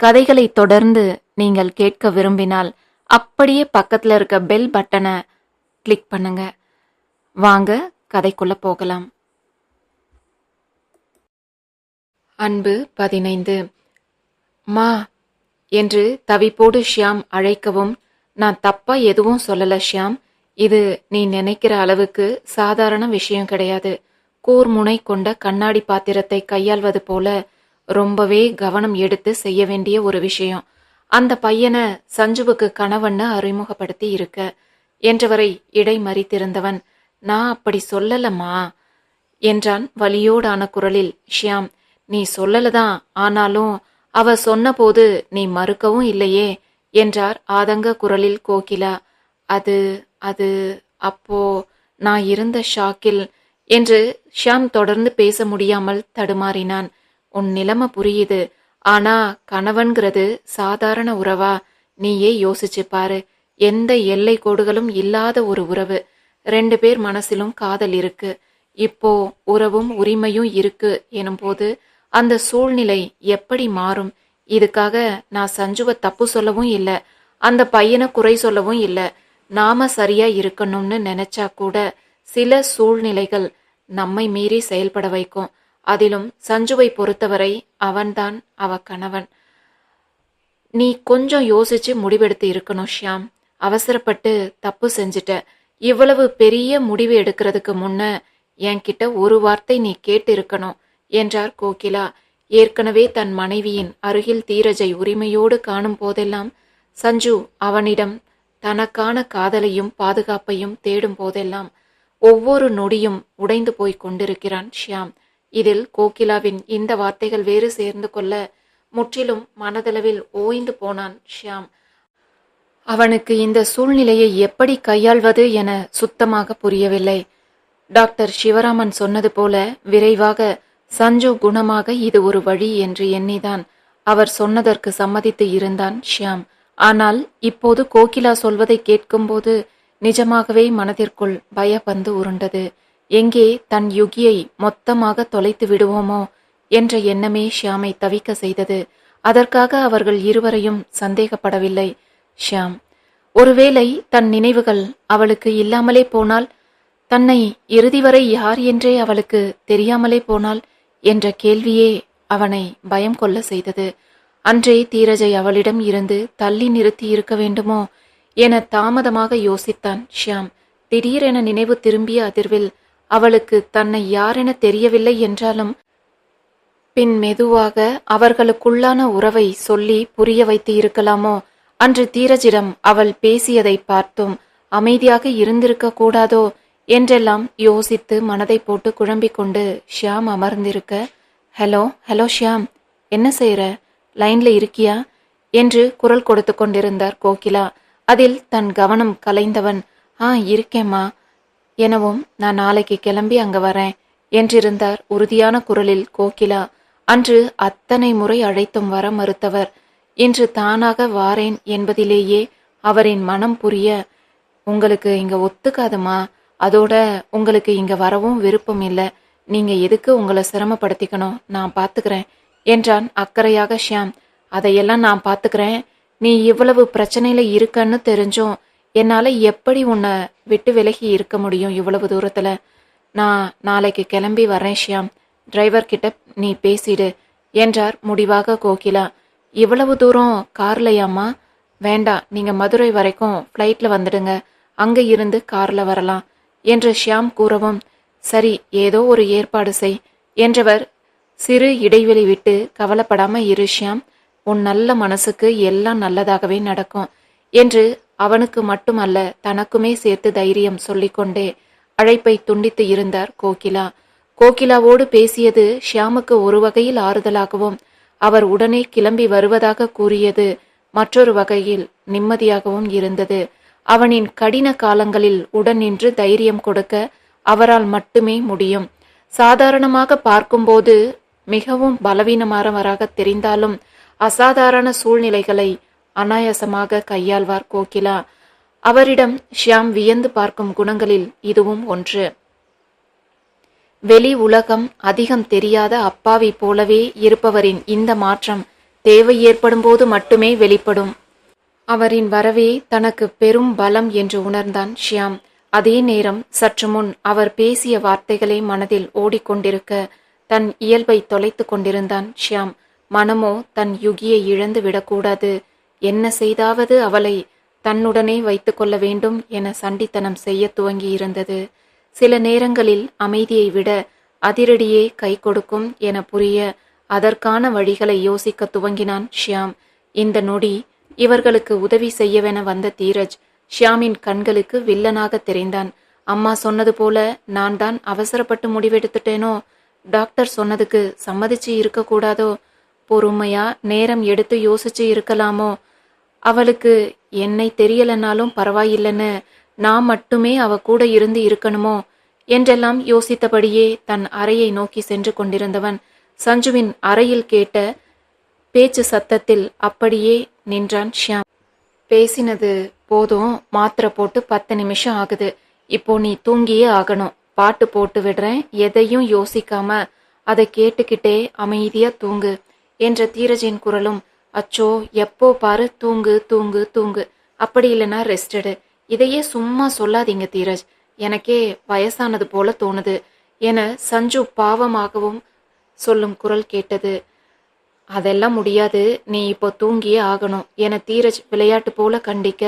கதைகளை தொடர்ந்து நீங்கள் கேட்க விரும்பினால் அப்படியே பக்கத்தில் இருக்க பெல் பட்டனை கிளிக் பண்ணுங்க. வாங்க கதைக்குள்ள போகலாம். அன்பு பதினைந்து. மா என்று தவிப்போடு ஷியாம் அழைக்கவும் நான் தப்பா எதுவும் சொல்லல ஷியாம். இது நீ நினைக்கிற அளவுக்கு சாதாரண விஷயம் கிடையாது. கூர்முனை கொண்ட கண்ணாடி பாத்திரத்தை கையாள்வது போல ரொம்பவே கவனம் எடுத்து செய்ய வேண்டிய ஒரு விஷயம். அந்த பையனை சஞ்சுவுக்கு கணவன்னு அறிமுகப்படுத்தி இருக்க என்றவரை இடை மறித்திருந்தவன் நான் அப்படி சொல்லலம்மா என்றான் வலியோடான குரலில் ஷியாம் நீ சொல்லலதான் ஆனாலும் அவ சொன்னபோது நீ மறுக்கவும் இல்லையே என்றார் ஆதங்க குரலில் கோகிலா. அது அது அப்போ நான் இருந்த ஷாக்கில் என்று ஷியாம் தொடர்ந்து பேச முடியாமல் தடுமாறினான். உன் நிலைமை புரியுது. ஆனா கணவன்கிறது சாதாரண உறவா? நீயே யோசிச்சு பாரு. எந்த எல்லை கோடுகளும் இல்லாத ஒரு உறவு. ரெண்டு பேர் மனசிலும் காதல் இருக்கு. இப்போ உறவும் உரிமையும் இருக்கு எனும்போது அந்த சூழ்நிலை எப்படி மாறும்? இதுக்காக நான் சஞ்சுவை தப்பு சொல்லவும் இல்லை. அந்த பையனை குறை சொல்லவும் இல்லை. நாம சரியா இருக்கணும்னு நினைச்சா கூட சில சூழ்நிலைகள் நம்மை மீறி செயல்பட வைக்கும். அதிலும் சஞ்சுவை பொறுத்தவரை அவன்தான் அவ கணவன். நீ கொஞ்சம் யோசிச்சு முடிவெடுத்து இருக்கணும் ஷியாம். அவசரப்பட்டு தப்பு செஞ்சிட்ட. இவ்வளவு பெரிய முடிவு எடுக்கிறதுக்கு முன்ன என்கிட்ட ஒரு வார்த்தை நீ கேட்டு இருக்கணும் என்றார் கோகிலா. ஏற்கனவே தன் மனைவியின் அருகில் தீரஜை உரிமையோடு காணும் போதெல்லாம் சஞ்சு அவனிடம் தனக்கான காதலையும் பாதுகாப்பையும் தேடும் போதெல்லாம் ஒவ்வொரு நொடியும் உடைந்து போய் கொண்டிருக்கிறான் ஷியாம். இதில் கோகிலாவின் இந்த வார்த்தைகள் வேறு சேர்ந்து கொள்ள முற்றிலும் மனதளவில் ஓய்ந்து போனான் ஷியாம். அவனுக்கு இந்த சூழ்நிலையை எப்படி கையாள்வது என சுத்தமாக புரியவில்லை. டாக்டர் சிவராமன் சொன்னது போல விரைவாக சஞ்சு குணமாக இது ஒரு வழி என்று எண்ணிதான். அவர் சொன்னதற்கு சம்மதித்து இருந்தான் ஷியாம். ஆனால் இப்போது கோகிலா சொல்வதை கேட்கும்போது நிஜமாகவே மனதிற்குள் பயப்பந்து உருண்டது. எங்கே தன் யுகியை மொத்தமாக தொலைத்து விடுவோமோ என்ற எண்ணமே ஷியாமை தவிக்க செய்தது. அதற்காக அவர்கள் இருவரையும் சந்தேகப்படவில்லை. ஷியாம் ஒருவேளை தன் நினைவுகள் அவளுக்கு இல்லாமலே போனால் தன்னை இறுதி வரை யார் என்றே அவளுக்கு தெரியாமலே போனால் என்ற கேள்வியே அவனை பயம் கொள்ள செய்தது. அன்றே தீரஜை அவளிடம் இருந்து தள்ளி நிறுத்தி இருக்க வேண்டுமோ என தாமதமாக யோசித்தான் ஷியாம். திடீரென நினைவு திரும்பிய அதிர்வில் அவளுக்கு தன்னை யாரென தெரியவில்லை என்றாலும் பின் மெதுவாக அவர்களுக்குள்ளான உறவை சொல்லி புரிய வைத்து இருக்கலாமோ அன்று தீரஜிடம் அவள் பேசியதை பார்த்தும் அமைதியாக இருந்திருக்க கூடாதோ? என்றெல்லாம் யோசித்து மனதை போட்டு குழம்பிக் கொண்டு ஷியாம் அமர்ந்திருக்க ஹலோ ஹலோ ஷியாம் என்ன செய்யற லைன்ல இருக்கியா? என்று குரல் கொடுத்து கொண்டிருந்தார் கோகிலா. அதில் தன் கவனம் கலைந்தவன் ஆ இருக்கேம்மா. எனவும் நான் நாளைக்கு கிளம்பி அங்க வரேன் என்றிருந்தார் உறுதியான குரலில் கோகிலா. அன்று அத்தனை முறை அழைத்தும் வர மறுத்தவர். இன்று தானாக வாரேன் என்பதிலேயே அவரின் மனம் புரிய உங்களுக்கு இங்க ஒத்துக்காதுமா? அதோட உங்களுக்கு இங்க வரவும் விருப்பம் இல்லை. நீங்க எதுக்கு உங்களை சிரமப்படுத்திக்கணும்? நான் பாத்துக்கிறேன் என்றான் அக்கறையாக ஷியாம். அதையெல்லாம் நான் பாத்துக்கிறேன். நீ இவ்வளவு பிரச்சனையில இருக்கன்னு தெரிஞ்சும் என்னால் எப்படி உன்னை விட்டு விலகி இருக்க முடியும் இவ்வளவு தூரத்தில்? நான் நாளைக்கு கிளம்பி வரேன் ஷியாம். டிரைவர் கிட்ட நீ பேசிடு என்றார் முடிவாக கோகிலா. இவ்வளவு தூரம் கார்லையாம்மா வேண்டாம் நீங்கள் மதுரை வரைக்கும் ஃப்ளைட்டில் வந்துடுங்க. அங்கே இருந்து காரில் வரலாம் என்று ஷியாம் கூறவும். சரி ஏதோ ஒரு ஏற்பாடு செய் என்றவர் சிறு இடைவெளி விட்டு கவலைப்படாம இரு ஷியாம். உன் நல்ல மனசுக்கு எல்லாம் நல்லதாகவே நடக்கும் என்று அவனுக்கு மட்டுமல்ல தனக்குமே சேர்த்து தைரியம் சொல்லிக்கொண்டே அழைப்பை துண்டித்து இருந்தார் கோகிலா. கோகிலாவோடு பேசியது ஷியாமுக்கு ஒரு வகையில் ஆறுதலாகவும் அவர் உடனே கிளம்பி வருவதாக கூறியது மற்றொரு வகையில் நிம்மதியாகவும் இருந்தது. அவனின் கடின காலங்களில் உடன் நின்று தைரியம் கொடுக்க அவரால் மட்டுமே முடியும். சாதாரணமாக பார்க்கும்போது மிகவும் பலவீனமானவராக தெரிந்தாலும் அசாதாரண சூழ்நிலைகளை அனாயாசமாக கையாள்வார் கோகிலா. அவரிடம் ஷியாம் வியந்து பார்க்கும் குணங்களில் இதுவும் ஒன்று. வெளி உலகம் அதிகம் தெரியாத அப்பாவி போலவே இருப்பவரின் இந்த மாற்றம் தேவை ஏற்படும் போது மட்டுமே வெளிப்படும். அவரின் வரவே தனக்கு பெரும் பலம் என்று உணர்ந்தான் ஷியாம். அதே நேரம் சற்று முன் அவர் பேசிய வார்த்தைகளை மனதில் ஓடிக்கொண்டிருக்க தன் இயல்பை தொலைத்து கொண்டிருந்தான் ஷியாம். மனமோ தன் யுகியை இழந்து விடக்கூடாது என்ன செய்தாவது அவளை தன்னுடனே வைத்துக்கொள்ள வேண்டும் என சண்டித்தனம் செய்ய துவங்கி இருந்தது சில நேரங்களில் அமைதியை விட அதிரடியே கை கொடுக்கும் என புரிய அதற்கான வழிகளை யோசிக்க துவங்கினான் ஷியாம். இந்த நொடி இவர்களுக்கு உதவி செய்யவென வந்த தீரஜ் ஷியாமின் கண்களுக்கு வில்லனாக தெரிந்தான். அம்மா சொன்னது போல நான் தான் அவசரப்பட்டு முடிவெடுத்துட்டேனோ? டாக்டர் சொன்னதுக்கு சம்மதிச்சு இருக்கக்கூடாதோ? பொறுமையா நேரம் எடுத்து யோசிச்சு இருக்கலாமோ? அவளுக்கு என்னை தெரியலனாலும் பரவாயில்லைன்னு நான் மட்டுமே அவ கூட இருந்து இருக்கணுமோ? என்றெல்லாம் யோசித்தபடியே தன் அறையை நோக்கி சென்று கொண்டிருந்தவன் சஞ்சுவின் அறையில் கேட்ட பேச்சு சத்தத்தில் அப்படியே நின்றான் ஷியாம். பேசினது போதும் மாத்திரை போட்டு பத்து நிமிஷம் ஆகுது. இப்போ நீ தூங்கியே ஆகணும். பாட்டு போட்டு விடுறேன். எதையும் யோசிக்காம அதை கேட்டுக்கிட்டே அமைதியா தூங்கு. என்ற தீரஜின் குரலும் அச்சோ எப்போ பாரு தூங்கு தூங்கு தூங்கு. அப்படி இல்லைன்னா ரெஸ்டடு இதையே சும்மா சொல்லாதீங்க தீரஜ். எனக்கே வயசானது போல தோணுது என சஞ்சு பாவமாகவும் சொல்லும் குரல் கேட்டது. அதெல்லாம் முடியாது. நீ இப்போ தூங்கியே ஆகணும் என தீரஜ் விளையாட்டு போல கண்டிக்க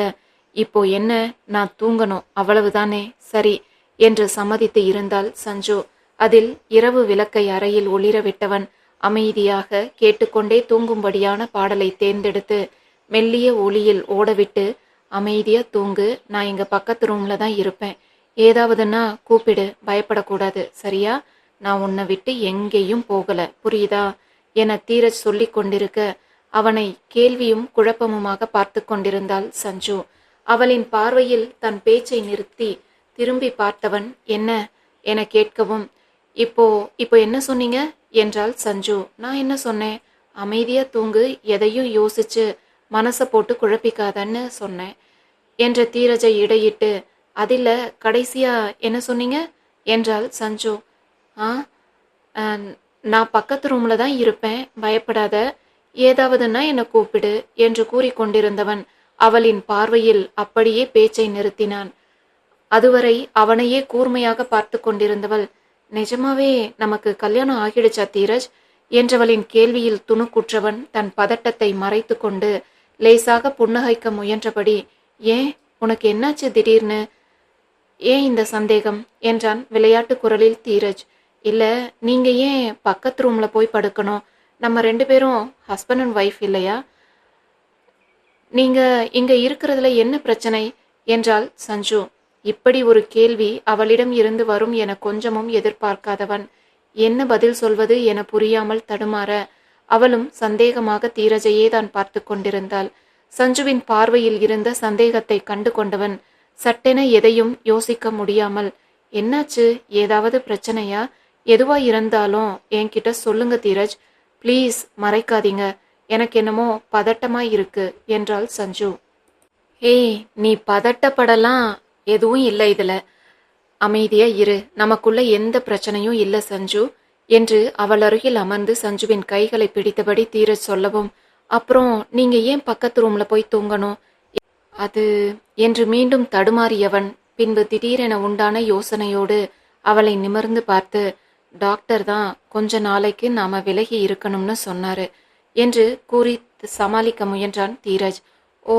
இப்போ என்ன? நான் தூங்கணும். அவ்வளவுதானே? சரி என்று சம்மதித்து இருந்தால் சஞ்சு. அதில் இரவு விளக்கை அறையில் ஒளிர விட்டவன் அமைதியாக கேட்டுக்கொண்டே தூங்கும்படியான பாடலை தேர்ந்தெடுத்து மெல்லிய ஒளியில் ஓடவிட்டு அமைதியா தூங்கு நான் எங்க பக்கத்து ரூம்ல தான் இருப்பேன். ஏதாவதுன்னா கூப்பிடு பயப்படக்கூடாது. சரியா? நான் உன்னை விட்டு எங்கேயும் போகல. புரியுதா? என தீரஜ் சொல்லி கொண்டிருக்க அவனை கேள்வியும் குழப்பமுமாக பார்த்து கொண்டிருந்தாள் சஞ்சு. அவளின் பார்வையில் தன் பேச்சை நிறுத்தி திரும்பி பார்த்தவன் என்ன? என கேட்கவும் இப்போ இப்போ என்ன சொன்னீங்க? என்றாள் சஞ்சு. நான் என்ன சொன்னேன்? அமைதியா தூங்கு. எதையும் யோசிச்சு மனசை போட்டு குழப்பிக்காதன்னு சொன்னேன் என்ற தீரஜை இடையிட்டு. அதில் கடைசியா என்ன சொன்னீங்க? என்றாள் சஞ்சு. ஆ நான் பக்கத்து ரூம்ல தான் இருப்பேன். பயப்படாத. ஏதாவதுன்னா என்னை கூப்பிடு என்று கூறிக்கொண்டிருந்தவன் அவளின் பார்வையில் அப்படியே பேச்சை நிறுத்தினான். அதுவரை அவனையே கூர்மையாக பார்த்து கொண்டிருந்தவள் நிஜமாவே நமக்கு கல்யாணம் ஆகிடுச்சா தீரஜ்? என்றவளின் கேள்வியில் துணுக்குற்றவன் தன் பதட்டத்தை மறைத்து கொண்டு லேசாக புன்னகைக்க முயன்றபடி ஏன்? உனக்கு என்னாச்சு திடீர்னு? ஏன் இந்த சந்தேகம்? என்றான் விளையாட்டு குரலில் தீரஜ். இல்லை நீங்கள் ஏன் பக்கத்து ரூமில் போய் படுக்கணும்? நம்ம ரெண்டு பேரும் ஹஸ்பண்ட் அண்ட் ஒய்ஃப் இல்லையா? நீங்கள் இங்கே இருக்கிறதுல என்ன பிரச்சனை? என்றாள் சஞ்சு. இப்படி ஒரு கேள்வி அவளிடம் இருந்து வரும் என கொஞ்சமும் எதிர்பார்க்காதவன் என்ன பதில் சொல்வது என புரியாமல் தடுமாற? அவளும் சந்தேகமாக தீரஜையே தான் பார்த்து கொண்டிருந்தாள். சஞ்சுவின் பார்வையில் இருந்த சந்தேகத்தை கண்டு கொண்டவன் சட்டென எதையும் யோசிக்க முடியாமல் என்னாச்சு? ஏதாவது பிரச்சனையா? எதுவா இருந்தாலும் என்கிட்ட சொல்லுங்க தீரஜ். ப்ளீஸ் மறைக்காதீங்க. எனக்கு என்னமோ பதட்டமா இருக்கு என்றாள் சஞ்சு. ஏய் நீ பதட்டப்படலாம். எதுவும் இல்லை இதுல. அமைதியா இரு. நமக்குள்ள எந்த பிரச்சனையும் இல்ல சஞ்சு. என்று அவள் அருகில் அமர்ந்து சஞ்சுவின் கைகளை பிடித்தபடி தீரஜ் சொல்லவும் அப்புறம் நீங்க ஏன் பக்கத்து ரூம்ல போய் தூங்கணும்? அது என்று மீண்டும் தடுமாறியவன் பின்பு திடீரென உண்டான யோசனையோடு அவளை நிமிர்ந்து பார்த்து டாக்டர் தான் கொஞ்ச நாளைக்கு நாம விலகி இருக்கணும்னு சொன்னாரு என்று கூறி சமாளிக்க முயன்றான் தீரஜ். ஓ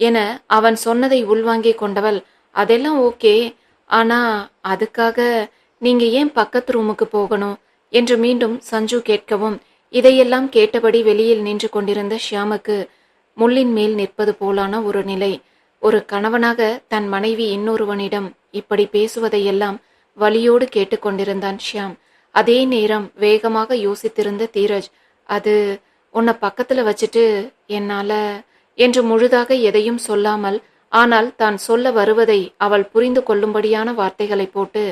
என அவன் சொன்னதை உள்வாங்கிக் கொண்டவள் அதெல்லாம் ஓகே. ஆனா அதுக்காக நீங்க ஏன் பக்கத்து ரூமுக்கு போகணும்? என்று மீண்டும் சஞ்சு கேட்கவும் இதையெல்லாம் கேட்டபடி வெளியில் நின்று கொண்டிருந்த ஷியாமுக்கு முள்ளின் மேல் நிற்பது போலான ஒரு நிலை. ஒரு கணவனாக தன் மனைவி இன்னொருவனிடம் இப்படி பேசுவதையெல்லாம் வலியோடு கேட்டுக்கொண்டிருந்தான் ஷியாம். அதே நேரம் வேகமாக யோசித்திருந்த தீரஜ் அது உன்னை பக்கத்துல வச்சுட்டு என்னால? என்று முழுதாக எதையும் சொல்லாமல் ஆனால் தான் சொல்ல வருவதை அவள் புரிந்து கொள்ளும்படியான வார்த்தைகளை போட்டு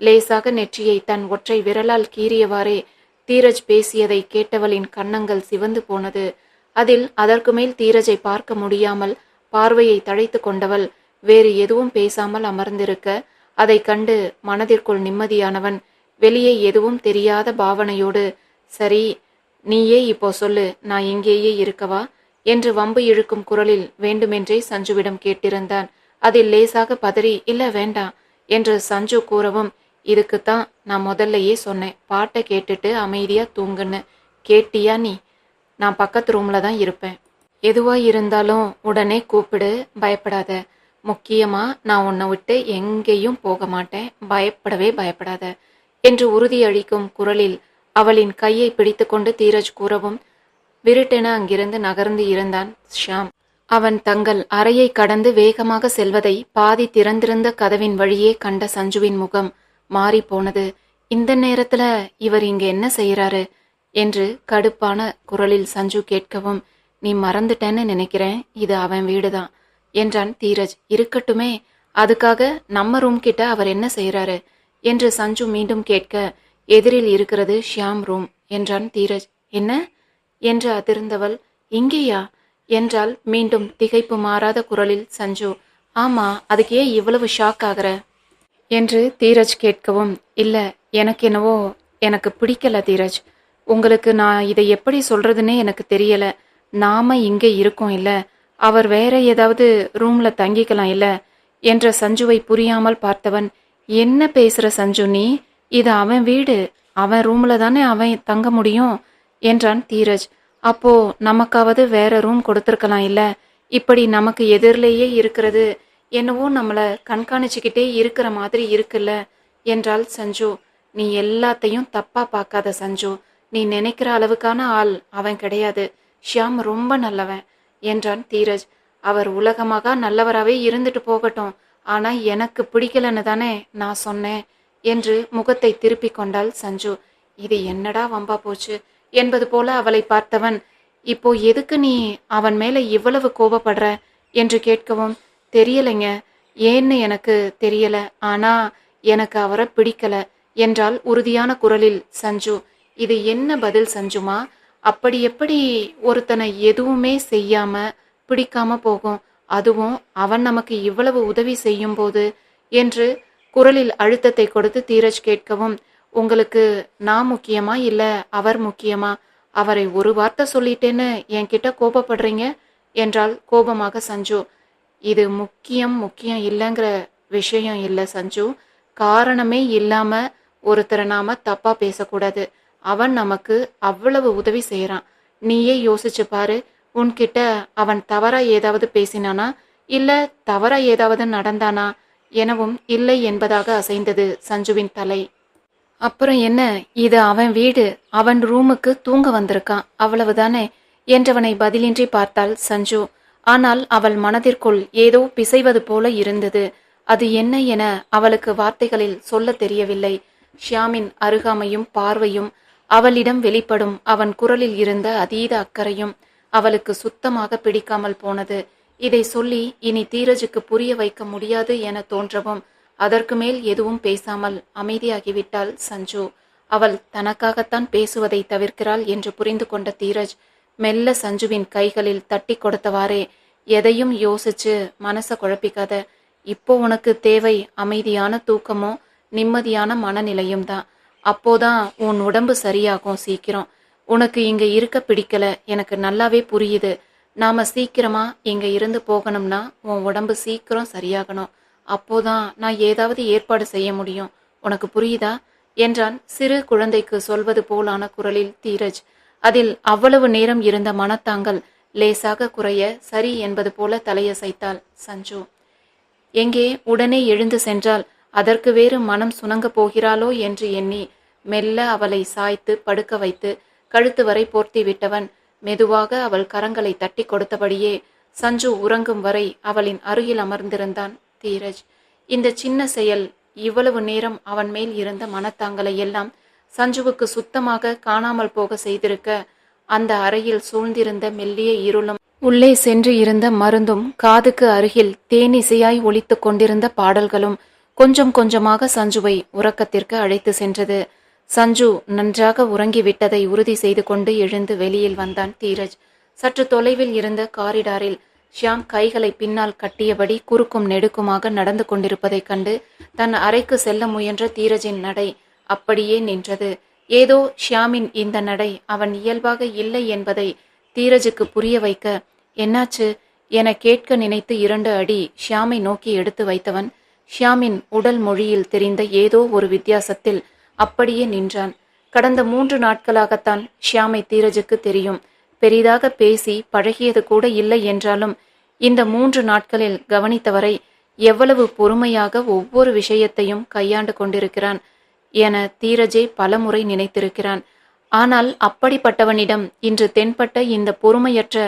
லேசாக நெற்றியை தன் ஒற்றை விரலால் கீறியவாறே தீரஜ் பேசியதை கேட்டவளின் கன்னங்கள் சிவந்து போனது. அதில் அதற்கு மேல் தீரஜை பார்க்க முடியாமல் பார்வையை தழைத்து கொண்டவள் வேறு எதுவும் பேசாமல் அமர்ந்திருக்க அதை கண்டு மனதிற்குள் நிம்மதியானவன் வெளியே எதுவும் தெரியாத பாவனையோடு சரி நீயே இப்போ சொல்லு நான் இங்கேயே இருக்கவா? என்று வம்பு இழுக்கும் குரலில் வேண்டுமென்றே சஞ்சுவிடம் கேட்டிருந்தான். அதில் லேசாக பதறி இல்ல வேண்டாம் என்று சஞ்சு கூறவும் இதுக்குத்தான் நான் முதல்லையே சொன்னேன். பாட்டை கேட்டுட்டு அமைதியா தூங்குன்னு. கேட்டியா நீ? நான் பக்கத்து ரூம்ல தான் இருப்பேன். எதுவா இருந்தாலும் உடனே கூப்பிடு. பயப்படாத. முக்கியமா நான் உன்னை விட்டு எங்கேயும் போக மாட்டேன். பயப்படவே பயப்படாத என்று உறுதியளிக்கும் குரலில் அவளின் கையை பிடித்துக்கொண்டு தீரஜ் கூறவும் விருட்டென அங்கிருந்து நகர்ந்து இருந்தான் ஷியாம். அவன் தங்கள் அறையை கடந்து வேகமாக செல்வதை பாதி திறந்திருந்த கதவின் வழியே கண்ட சஞ்சுவின் முகம் மாறி போனது இந்த நேரத்துல இவர் இங்க என்ன செய்யறாரு என்று கடுப்பான குரலில் சஞ்சு கேட்கவும் நீ மறந்துட்டேன்னு நினைக்கிறேன். இது அவன் வீடுதான். என்றான் தீரஜ். இருக்கட்டுமே. அதுக்காக நம்ம ரூம் கிட்ட அவர் என்ன செய்யறாரு என்று சஞ்சு மீண்டும் கேட்க எதிரில் இருக்கிறது ஷியாம் ரூம் என்றான் தீரஜ். என்ன? என்று அதிர்ந்தவள் இங்கேயா? என்றால் மீண்டும் திகைப்பு மாறாத குரலில் சஞ்சு ஆமா அதுக்கு ஏன் இவ்வளவு ஷாக் ஆகிற? என்று தீரஜ் கேட்கவும் இல்லை எனக்கு என்னவோ எனக்கு பிடிக்கல தீரஜ். உங்களுக்கு நான் இதை எப்படி சொல்றதுன்னே எனக்கு தெரியல. நாம இங்கே இருக்கோம் இல்ல. அவர் வேற ஏதாவது ரூம்ல தங்கிக்கலாம் இல்ல? என்ற சஞ்சுவை புரியாமல் பார்த்தவன் என்ன பேசுற சஞ்சு நீ? இது அவன் வீடு. அவன் ரூம்ல தானே அவன் தங்க முடியும்? என்றான் தீரஜ். அப்போ நமக்காவது வேற ரூம் கொடுத்துருக்கலாம் இல்ல? இப்படி நமக்கு எதிரிலேயே இருக்கிறது. என்னவோ நம்மள கண்காணிச்சுக்கிட்டே இருக்கிற மாதிரி இருக்குல்ல? என்றாள் சஞ்சு. நீ எல்லாத்தையும் தப்பா பார்க்காத சஞ்சு. நீ நினைக்கிற அளவுக்கான ஆள் அவன் கிடையாது. ஷியாம் ரொம்ப நல்லவன் என்றான் தீரஜ். அவர் உலகமாக நல்லவராகவே இருந்துட்டு போகட்டும். ஆனா எனக்கு பிடிக்கலன்னு தானே நான் சொன்னேன் என்று முகத்தை திருப்பிக் கொண்டாள் சஞ்சு. இது என்னடா வம்பா போச்சு? என்பது போல அவளை பார்த்தவன் இப்போ எதுக்கு நீ அவன் மேல இவ்வளவு கோபப்படுற? என்று கேட்கவும் தெரியலைங்க. ஏன்னு எனக்கு தெரியல. ஆனா எனக்கு அவரை பிடிக்கல என்றால் உறுதியான குரலில் சஞ்சு. இது என்ன பதில் சஞ்சுமா? அப்படி எப்படி ஒருத்தனை எதுவுமே செய்யாம பிடிக்காம போகும்? அதுவும் அவன் நமக்கு இவ்வளவு உதவி செய்யும் போது என்று குரலில் அழுத்தத்தை கொடுத்து தீரஜ் கேட்கவும் உங்களுக்கு நான் முக்கியமா இல்ல அவர் முக்கியமா? அவரை ஒரு வார்த்தை சொல்லிட்டேன்னு என்கிட்ட கோபப்படுறீங்க? என்றால் கோபமாக சஞ்சு. இது முக்கியம் முக்கியம் இல்லைங்கிற விஷயம் இல்லை சஞ்சு. காரணமே இல்லாம ஒருத்தரை நாம தப்பா பேசக்கூடாது. அவன் நமக்கு அவ்வளவு உதவி செய்யறான் நீயே யோசிச்சு பாரு உன்கிட்ட அவன் தவறா ஏதாவது பேசினானா? இல்ல தவறா ஏதாவது நடந்தானா? எனவும் இல்லை என்பதாக அசைந்தது சஞ்சுவின் தலை. அப்புறம் என்ன? இது அவன் வீடு. அவன் ரூமுக்கு தூங்க வந்திருக்கான். அவ்வளவுதானே? என்றவனை பதிலின்றி பார்த்தாள் சஞ்சு. ஆனால் அவள் மனதிற்குள் ஏதோ பிசைவது போல இருந்தது. அது என்ன என அவளுக்கு வார்த்தைகளில் சொல்ல தெரியவில்லை. ஷியாமின் அருகாமையும் பார்வையும் அவளிடம் வெளிப்படும் அவன் குரலில் இருந்த அதீத அக்கறையும் அவளுக்கு சுத்தமாக பிடிக்காமல் போனது. இதை சொல்லி இனி தீரஜுக்கு புரிய வைக்க முடியாது என தோன்றவும் அதற்கு மேல் எதுவும் பேசாமல் அமைதியாகிவிட்டாள் சஞ்சு. அவள் தனக்காகத்தான் பேசுவதை தவிர்க்கிறாள் என்று புரிந்து கொண்ட தீரஜ் மெல்ல சஞ்சுவின் கைகளில் தட்டி கொடுத்தவாறே எதையும் யோசிச்சு மனச குழப்பிக்காத. இப்போ உனக்கு தேவை அமைதியான தூக்கமும் நிம்மதியான மனநிலையும் தான். அப்போதான் உன் உடம்பு சரியாகும் சீக்கிரம். உனக்கு இங்க இருக்க பிடிக்கல. எனக்கு நல்லாவே புரியுது. நாம சீக்கிரமா இங்க இருந்து போகணும்னா உன் உடம்பு சீக்கிரம் சரியாகணும். அப்போதான் நான் ஏதாவது ஏற்பாடு செய்ய முடியும். உனக்கு புரியுதா? என்றான் சிறு குழந்தைக்கு சொல்வது போலான குரலில் தீரஜ். அதில் அவ்வளவு நேரம் இருந்த மனத்தாங்கள் லேசாக குறைய சரி என்பது போல தலையசைத்தாள் சஞ்சு. எங்கே உடனே எழுந்து சென்றால் அதற்கு வேறு மனம் சுணங்கப் போகிறாளோ என்று எண்ணி மெல்ல அவளை சாய்த்து படுக்க வைத்து கழுத்து வரை போர்த்தி விட்டவன் மெதுவாக அவள் கரங்களை தட்டி கொடுத்தபடியே சஞ்சு உறங்கும் வரை அவளின் அருகில் அமர்ந்திருந்தான். தீரஜ். இந்த சின்ன செயல் இவ்வளவு நேரம் அவன் மேல் இருந்த மனத்தாங்களை எல்லாம் சஞ்சுவுக்கு சுத்தமாக காணாமல் போக செய்திருக்க அந்த அறையில் சூழ்ந்திருந்த மெல்லிய இருளும் உள்ளே சென்று இருந்த மருந்தும் காதுக்கு அருகில் தேனிசையாய் ஒழித்து கொண்டிருந்த பாடல்களும் கொஞ்சம் கொஞ்சமாக சஞ்சுவை உறக்கத்திற்கு அழைத்து சென்றது. சஞ்சு நன்றாக உறங்கிவிட்டதை உறுதி செய்து கொண்டு எழுந்து வெளியில் வந்தான் தீரஜ். சற்று தொலைவில் இருந்த காரிடாரில் ஷியாம் கைகளை பின்னால் கட்டியபடி குறுக்கும் நெடுக்குமாக நடந்து கொண்டிருப்பதைக் கண்டு தன் அறைக்கு செல்ல முயன்ற தீரஜின் நடை அப்படியே நின்றது. ஏதோ ஷியாமின் இந்த நடை அவன் இயல்பாக இல்லை என்பதை தீரஜுக்கு புரிய வைக்க என்னாச்சு? என கேட்க நினைத்து இரண்டு அடி ஷியாமை நோக்கி எடுத்து வைத்தவன் ஷியாமின் உடல் மொழியில் தெரிந்த ஏதோ ஒரு வித்தியாசத்தில் அப்படியே நின்றான். கடந்த மூன்று நாட்களாகத்தான் ஷியாமை தீரஜுக்கு தெரியும். பெரிதாக பேசி பழகியது கூட இல்லை என்றாலும் இந்த மூன்று நாட்களில் கவனித்தவரை எவ்வளவு பொறுமையாக ஒவ்வொரு விஷயத்தையும் கையாண்டு கொண்டிருக்கிறான் என தீரஜே பலமுறை நினைத்திருக்கிறான். ஆனால் அப்படிப்பட்டவனிடம் இன்று தென்பட்ட இந்த பொறுமையற்ற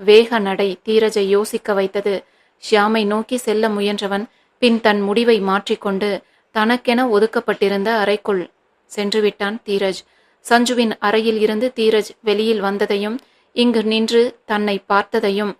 வேக நடை தீரஜை யோசிக்க வைத்தது. ஷியாமை நோக்கி செல்ல முயன்றவன் பின் தன் முடிவை மாற்றிக்கொண்டு தனக்கென ஒதுக்கப்பட்டிருந்த அறைக்குள் சென்றுவிட்டான் தீரஜ். சஞ்சுவின் அறையில் இருந்து தீரஜ் வெளியில் வந்ததையும் இங்கு நின்று தன்னை பார்த்ததையும்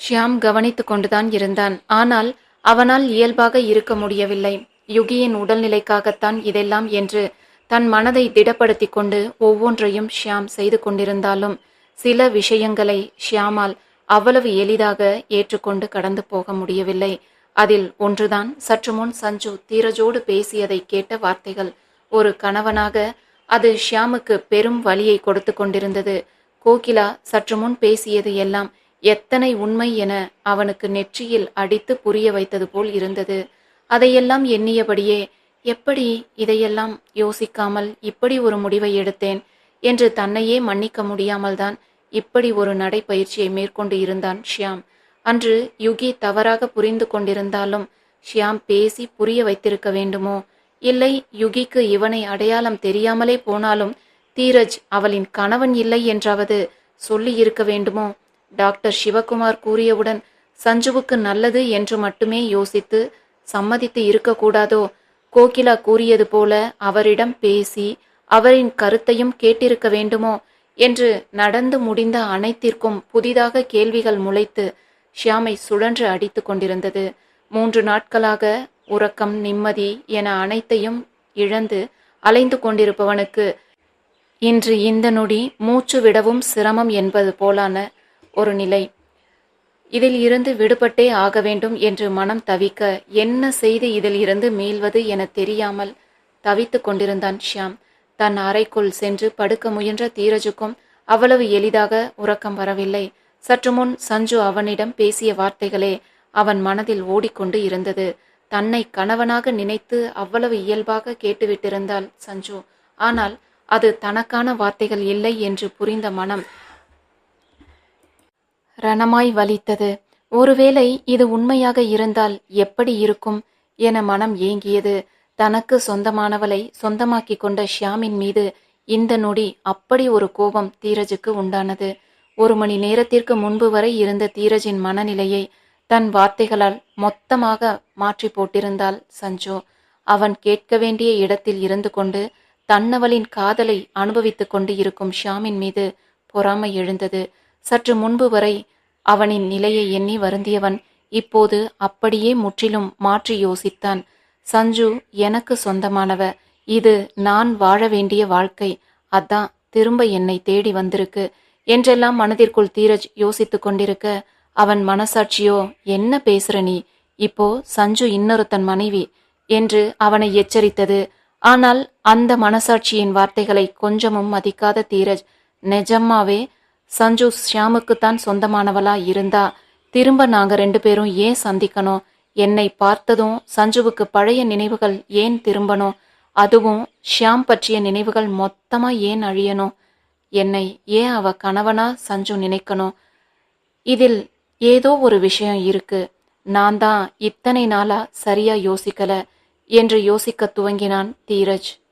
ஷியாம் கவனித்து கொண்டுதான் இருந்தான். ஆனால் அவனால் இயல்பாக இருக்க முடியவில்லை. யுகியின் உடல்நிலைக்காகத்தான் இதெல்லாம் என்று தன் மனதை திடப்படுத்திக் கொண்டு ஒவ்வொன்றையும் ஷியாம் செய்து கொண்டிருந்தாலும் சில விஷயங்களை ஷியாமால் அவ்வளவு எளிதாக ஏற்றுக்கொண்டு கடந்து போக முடியவில்லை. அதில் ஒன்றுதான் சற்று முன் சஞ்சு தீரஜோடு பேசியதை கேட்ட வார்த்தைகள். ஒரு கணவனாக அது ஷியாமுக்கு பெரும் வலியை கொடுத்து கொண்டிருந்தது. கோகிலா சற்று முன் பேசியது எல்லாம் எத்தனை உண்மை என அவனுக்கு நெற்றியில் அடித்து புரிய வைத்தது போல் இருந்தது. அதையெல்லாம் எண்ணியபடியே எப்படி இதையெல்லாம் யோசிக்காமல் இப்படி ஒரு முடிவை எடுத்தேன் என்று தன்னையே மன்னிக்க முடியாமல்தான் இப்படி ஒரு நடைப்பயிற்சியை மேற்கொண்டு இருந்தான் ஷியாம். அன்று யுகி தவறாக புரிந்து கொண்டிருந்தாலும் ஷியாம் பேசி புரிய வைத்திருக்க வேண்டுமோ? இல்லை யுகிக்கு இவனை அடையாளம் தெரியாமலே போனாலும் தீரஜ் அவளின் கணவன் இல்லை என்றாவது சொல்லி இருக்க வேண்டுமோ? டாக்டர் சிவகுமார் கூறியவுடன் சஞ்சுவுக்கு நல்லது என்று மட்டுமே யோசித்து சம்மதித்து இருக்கக்கூடாதோ? கோகிலா கூறியது போல அவரிடம் பேசி அவரின் கருத்தையும் கேட்டிருக்க வேண்டுமோ? என்று நடந்து முடிந்த அனைத்திற்கும் புதிதாக கேள்விகள் முளைத்து ஷியாமை சுழன்று அடித்து கொண்டிருந்தது. மூன்று நாட்களாக உறக்கம் நிம்மதி என அனைத்தையும் இழந்து அலைந்து கொண்டிருப்பவனுக்கு இன்று இந்த நொடி மூச்சு விடவும் சிரமம் என்பது போலான ஒரு நிலை. இதில் இருந்து விடுபட்டே ஆக வேண்டும் என்று மனம் தவிக்க என்ன செய்து இதில் இருந்து மீள்வது என தெரியாமல் தவித்துக் கொண்டிருந்தான் ஷியாம். தன் அறைக்குள் சென்று படுக்க முயன்ற தீரஜுக்கும் அவ்வளவு எளிதாக உறக்கம் வரவில்லை. சற்று முன் சஞ்சு அவனிடம் பேசிய வார்த்தைகளே அவன் மனதில் ஓடிக்கொண்டு இருந்தது. தன்னை கணவனாக நினைத்து அவ்வளவு இயல்பாக கேட்டுவிட்டிருந்தாள் சஞ்சு. ஆனால் அது தனக்கான வார்த்தைகள் இல்லை என்று புரிந்த மனம் ரணமாய் வலித்தது. ஒருவேளை இது உண்மையாக இருந்தால் எப்படி இருக்கும் என மனம் ஏங்கியது. தனக்கு சொந்தமானவளை சொந்தமாக்கிக் கொண்ட ஷியாமின் மீது இந்த நொடி அப்படி ஒரு கோபம் தீரஜுக்கு உண்டானது. ஒரு மணி நேரத்திற்கு முன்பு வரை இருந்த தீரஜின் மனநிலையை தன் வார்த்தைகளால் மொத்தமாக மாற்றி போட்டிருந்தாள் சஞ்சு. அவன் கேட்க வேண்டிய இடத்தில் இருந்து கொண்டு தன்னவளின் காதலை அனுபவித்துக் கொண்டு இருக்கும் ஷாமின் மீது பொறாமை எழுந்தது. சற்று முன்பு வரை அவனின் நிலையை எண்ணி வருந்தியவன் இப்போது அப்படியே முற்றிலும் மாற்றி யோசித்தான். சஞ்சு எனக்கு சொந்தமானவ. இது நான் வாழ வேண்டிய வாழ்க்கை. அதான் திரும்ப என்னை தேடி வந்திருக்கு. என்றெல்லாம் மனதிற்குள் தீரஜ் யோசித்துக் கொண்டிருக்க அவன் மனசாட்சியோ என்ன பேசுற நீ? இப்போ சஞ்சு இன்னொருத்தன் மனைவி என்று அவனை எச்சரித்தது. ஆனால் அந்த மனசாட்சியின் வார்த்தைகளை கொஞ்சமும் மதிக்காத தீரஜ் நிஜமாவே சஞ்சு ஷியாமுக்குத்தான் சொந்தமானவளா இருந்தா திரும்ப நாங்க ரெண்டு பேரும் ஏன் சந்திக்கணும்? என்னை பார்த்ததும் சஞ்சுவுக்கு பழைய நினைவுகள் ஏன் திரும்பணும்? அதுவும் ஷியாம் பற்றிய நினைவுகள் மொத்தமா ஏன் அழியணும்? என்னை ஏன் அவ கணவனா சஞ்சு நினைக்கணும்? இதில் ஏதோ ஒரு விஷயம் இருக்கு. நான் தான் இத்தனை நாளா சரியா யோசிக்கல. என்று யோசிக்க துவங்கினான் தீரஜ்.